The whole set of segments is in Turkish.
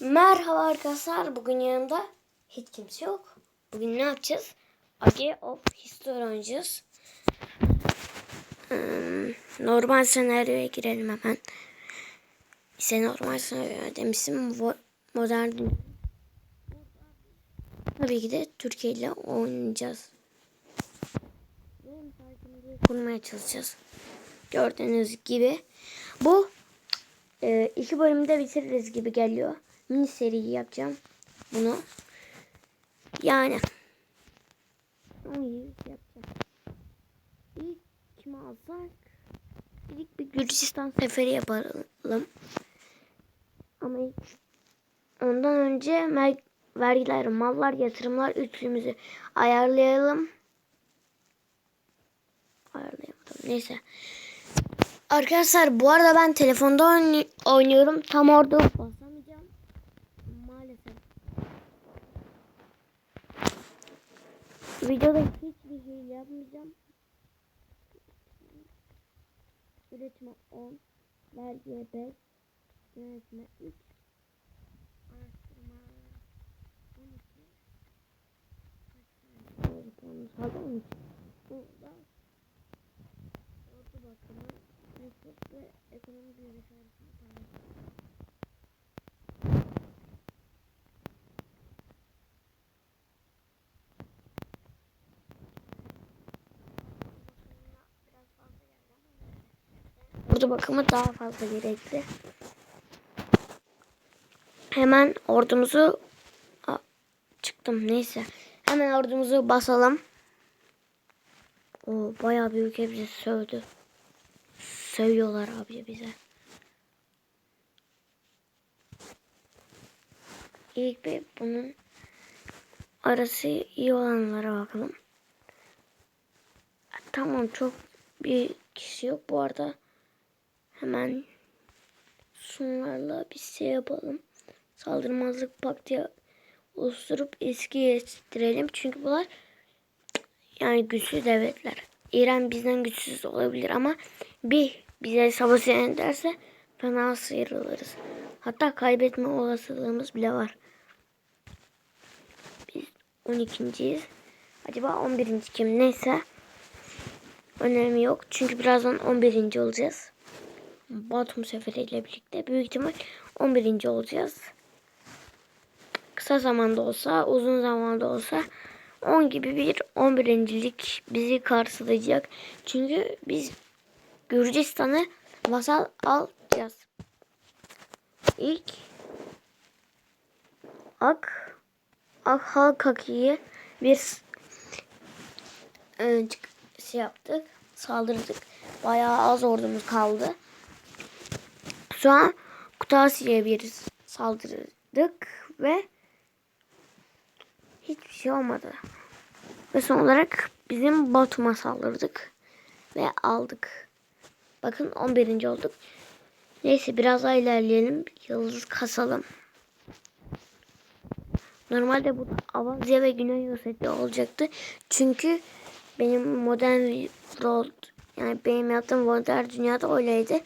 Merhaba arkadaşlar. Bugün yanımda hiç kimse yok. Bugün ne yapacağız? Age of History oynayacağız. Hmm, normal senaryoya girelim hemen. İşte normal senaryo demiştim. Modern. Tabii ki de Türkiye ile oynayacağız. Kurmaya çalışacağız. Gördüğünüz gibi. Bu e, iki bölümde bitiririz gibi geliyor. Mini seri yapacağım bunu. Yani. Onu yapacağım. İlk kimi alsak? İlk bir Gürcistan seferi yapalım. Ama ondan önce vergiler, mallar, yatırımlar üçlümüzü ayarlayalım. Ayarlayamadım. Neyse. Arkadaşlar bu arada ben telefonda oyn- oynuyorum. Tam orada Videoda hiçbir şey yapmayacağım. Üretime 10. Vergiye 5. Yönetime 3. Araştırma 12. Kaç tane mı? Burada ordu bakımı, meslek ve ekonomi bilgisi arasında Ordu bakımı daha fazla gerekli. Hemen ordumuzu Aa, çıktım neyse. Hemen ordumuzu basalım. O bayağı büyük bizi sövdü. Sövüyorlar abi bize. İlk bir bunun arası iyi olanlara bakalım. Tamam çok bir kişi yok bu arada. Hemen şunlarla bir şey yapalım. Saldırmazlık paktı oluşturup eski yetiştirelim. Çünkü bunlar yani güçlü devletler. İran bizden güçsüz olabilir ama bir bize savaş ederse fena sıyrılırız. Hatta kaybetme olasılığımız bile var. Biz 12.yiz. Acaba 11. kim? Neyse. Önemi yok. Çünkü birazdan 11. olacağız. Batum seferiyle birlikte büyük ihtimal 11. olacağız. Kısa zamanda olsa, uzun zamanda olsa 10 gibi bir 11.lik bizi karşılayacak. Çünkü biz Gürcistan'ı vasal alacağız. İlk Ak Ak Halkaki'yi bir e, şey yaptık. Saldırdık. Bayağı az ordumuz kaldı. Şu an Kutasya'ya bir saldırdık ve hiçbir şey olmadı. Ve son olarak bizim Batum'a saldırdık. Ve aldık. Bakın 11. olduk. Neyse biraz daha ilerleyelim. Yıldız kasalım. Normalde bu Avazya ve Güney Ossetya olacaktı. Çünkü benim modern world yani benim yaptığım modern dünyada öyleydi.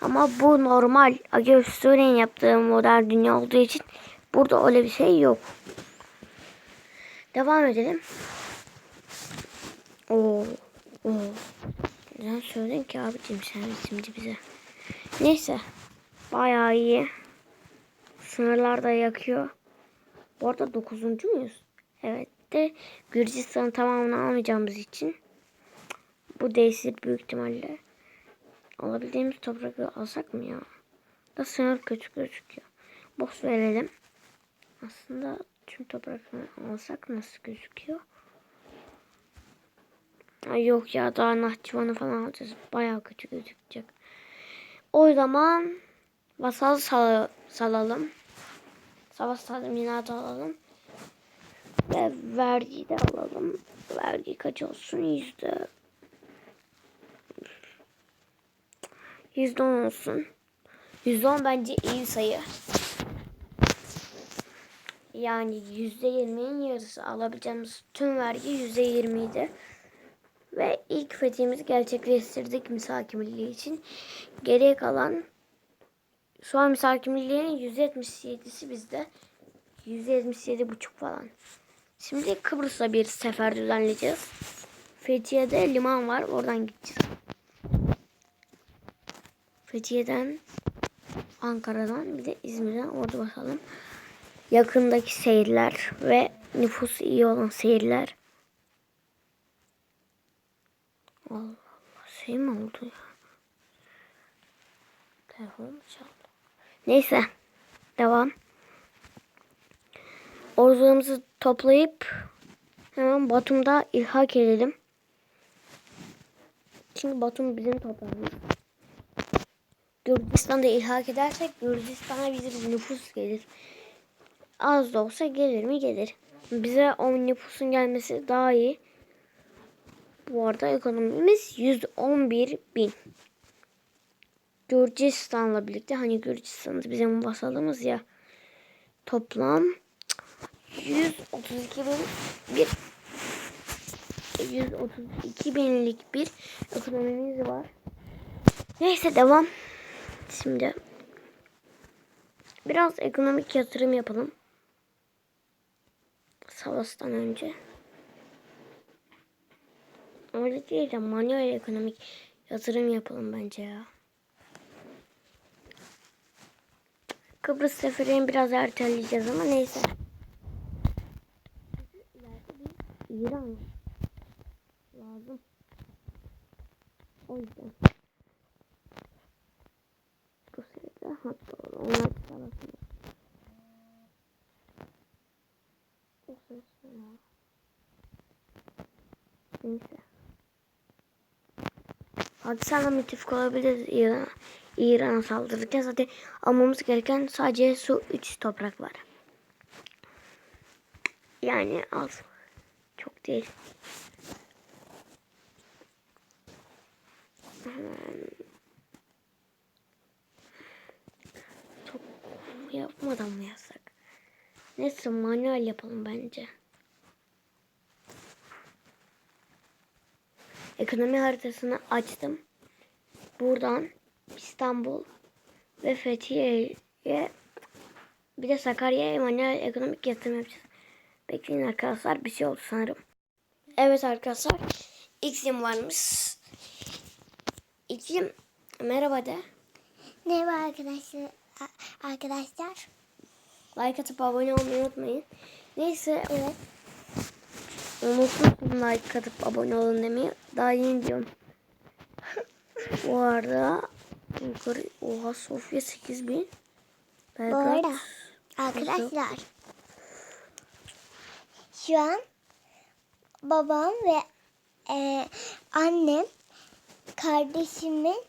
Ama bu normal Age Story'nin yaptığı modern dünya olduğu için burada öyle bir şey yok. Devam edelim. Oo. Oo. Neden söyledin ki abicim sen şimdi bize? Neyse. Bayağı iyi. Sınırlarda yakıyor. Bu arada 9. muyuz? Evet de Gürcistan'ın tamamını almayacağımız için bu değişir büyük ihtimalle. Alabildiğimiz toprakları alsak mı ya? Da sınır kötü gözüküyor. Boş verelim. Aslında tüm toprakları alsak nasıl gözüküyor? Ay yok ya daha Nahçıvan'ı falan alacağız. Bayağı kötü gözükecek. O zaman vasal sal salalım. Savaş tazminatı alalım. Ve vergi de alalım. Vergi kaç olsun? Yüzde Yüzde on olsun. Yüzde on bence iyi sayı. Yani yüzde yirminin yarısı alabileceğimiz tüm vergi yüzde yirmiydi. Ve ilk fethimizi gerçekleştirdik misaki milli için. Geriye kalan şu an misafirliğin %77'si bizde. %77 buçuk falan. Şimdi Kıbrıs'a bir sefer düzenleyeceğiz. Fethiye'de liman var. Oradan gideceğiz. Fethiye'den Ankara'dan bir de İzmir'den orada bakalım. Yakındaki seyirler ve nüfusu iyi olan seyirler. Allah Allah şey mi oldu ya? Telefon mu çaldı? Neyse. Devam. Orzularımızı toplayıp hemen Batum'da ilhak edelim. Çünkü Batum bizim toprağımız. Gürcistan'da ilhak edersek Gürcistan'a bizim nüfus gelir. Az da olsa gelir mi gelir. Bize o nüfusun gelmesi daha iyi. Bu arada ekonomimiz 111 bin. Gürcistan'la birlikte hani Gürcistan bizim vasalımız ya. Toplam 132 bin bir 132 binlik bir ekonomimiz var. Neyse devam. Şimdi biraz ekonomik yatırım yapalım. Savaştan önce. Öyle değil de manuel ekonomik yatırım yapalım bence ya. Kıbrıs seferini biraz erteleyeceğiz ama neyse. İran lazım. O yüzden. Sırada hatta onlar savaşıyor. O sırada ya. Neyse. Pakistan'la müttefik olabiliriz İran. İran'a saldırırken zaten almamız gereken sadece su 3 toprak var. Yani az. Çok değil. Hemen çok yapmadan mı yazsak? Neyse manuel yapalım bence. Ekonomi haritasını açtım. Buradan İstanbul ve Fethiye'ye bir de Sakarya'ya manuel ekonomik yatırım yapacağız. Bekleyin arkadaşlar bir şey oldu sanırım. Evet arkadaşlar X'im varmış. X'im merhaba de. Merhaba arkadaşlar. Arkadaşlar. Like atıp abone olmayı unutmayın. Neyse evet. Unutmuşum like atıp abone olun demeyi. Daha yeni diyorum. Bu arada yukarı oha Sofya 8000. Bu arada arkadaşlar. Şu an babam ve e, annem kardeşimin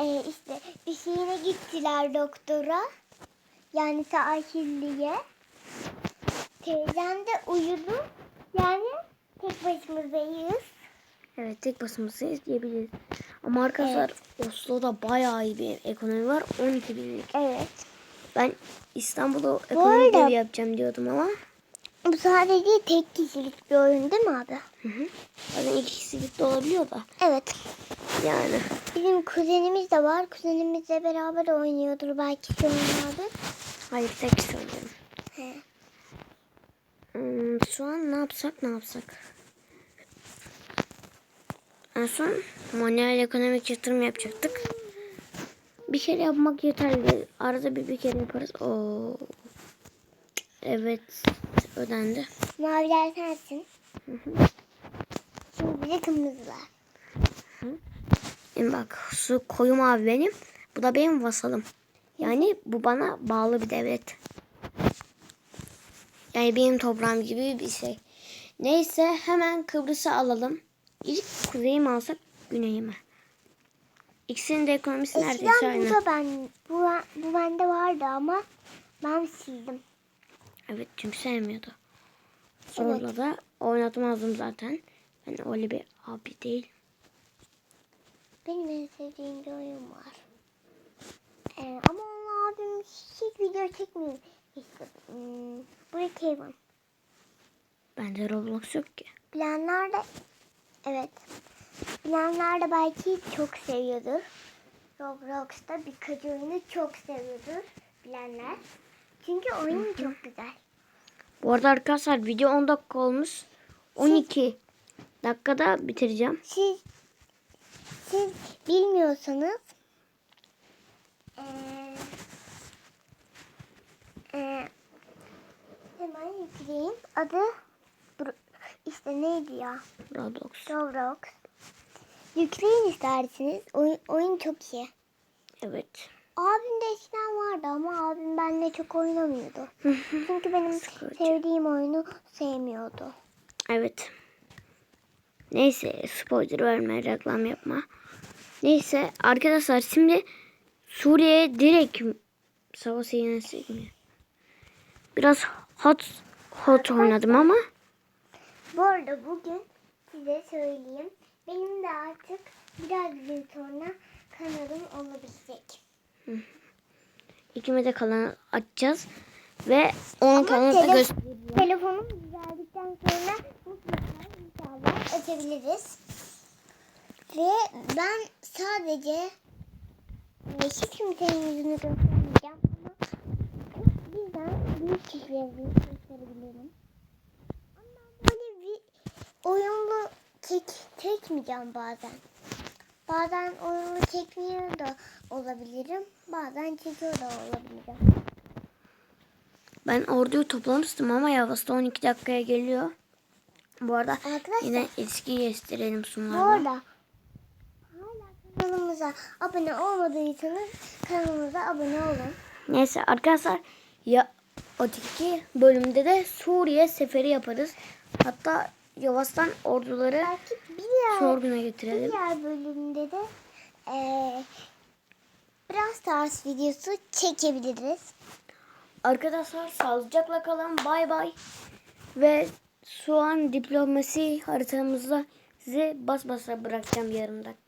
e, işte bir şeyine gittiler doktora. Yani sahilliye. Teyzem de uyudu. Yani tek başımızdayız. Evet tek basımızı diyebiliriz. Ama arkadaşlar Oslo'da bayağı iyi bir ekonomi var. 12 binlik. Evet. Ben İstanbul'da ekonomi arada- yapacağım diyordum ama. Bu sadece tek kişilik bir oyun değil mi abi? Hı hı. Bazen iki kişilik de olabiliyor da. Evet. Yani. Bizim kuzenimiz de var. Kuzenimizle beraber oynuyordur belki an abi. Hayır tek oynuyorum. He. Hmm, şu an ne yapsak ne yapsak? En son manuel ekonomik yatırım yapacaktık. Bir kere yapmak yeterli. Arada bir bir kere yaparız. Oo. Evet ödendi. Maviler sensin. Şimdi bir de kırmızılar. Şimdi bak su koyu mavi benim. Bu da benim vasalım. Yani bu bana bağlı bir devlet. Yani benim toprağım gibi bir şey. Neyse hemen Kıbrıs'ı alalım. İlk kuzeyi mi alsak güneyi mi? İkisinin de ekonomisi neredeyse Eskiden bu aynı. da ben, bu, bu bende vardı ama ben sildim. Evet çünkü sevmiyordu. Sonra da oynatmazdım zaten. Ben öyle bir abi değil. Benim en sevdiğim bir oyun var. Ee, ama onun abim hiç video çekmiyor. İşte, hmm, Brookhaven. Bende Roblox yok ki. Bilenler de evet. Bilenler de belki çok seviyordur. Roblox'ta birkaç oyunu çok seviyoruz bilenler. Çünkü oyun çok güzel. Bu arada arkadaşlar video 10 dakika olmuş. 12 dakikada bitireceğim. Siz siz bilmiyorsanız eee eee, hemen yükleyeyim. Adı işte neydi ya? Roblox. Roblox. Yükleyin isterseniz. Oyun, oyun çok iyi. Evet. Abim de eskiden vardı ama abim benimle çok oynamıyordu. Çünkü benim Sıkıcı. sevdiğim oyunu sevmiyordu. Evet. Neyse spoiler verme reklam yapma. Neyse arkadaşlar şimdi Suriye'ye direkt savaşı yenesek mi? Biraz hot hot oynadım ama Bu arada bugün size söyleyeyim. Benim de artık biraz gün sonra kanalım olabilecek. ikimiz de kalanı açacağız ve onun kanalını telef- göstereceğim. telefonum düzeldikten sonra mutlaka inşallah açabiliriz. Ve ben sadece hiç kimsenin yüzünü göstermeyeceğim ama bizden büyük kişilerini gösterebilirim. Ama böyle bir oyunlu çek, çekmeyeceğim bazen. Bazen oyunlu çekmiyor da olabilirim. Bazen çekiyor da olabilirim. Ben orduyu toplamıştım ama yavaşta 12 dakikaya geliyor. Bu arada Arkadaşlar yine eski gösterelim Bu sunlarla. arada kanalımıza abone olmadıysanız kanalımıza abone olun. Neyse arkadaşlar ya öteki bölümde de Suriye seferi yaparız. Hatta yavaştan orduları diğer, sorguna getirelim. diğer bölümde de eee biraz Stars videosu çekebiliriz. Arkadaşlar sağlıcakla kalın. Bay bay. Ve şu an diplomasi haritamızda size bas basa bırakacağım yarım dakika.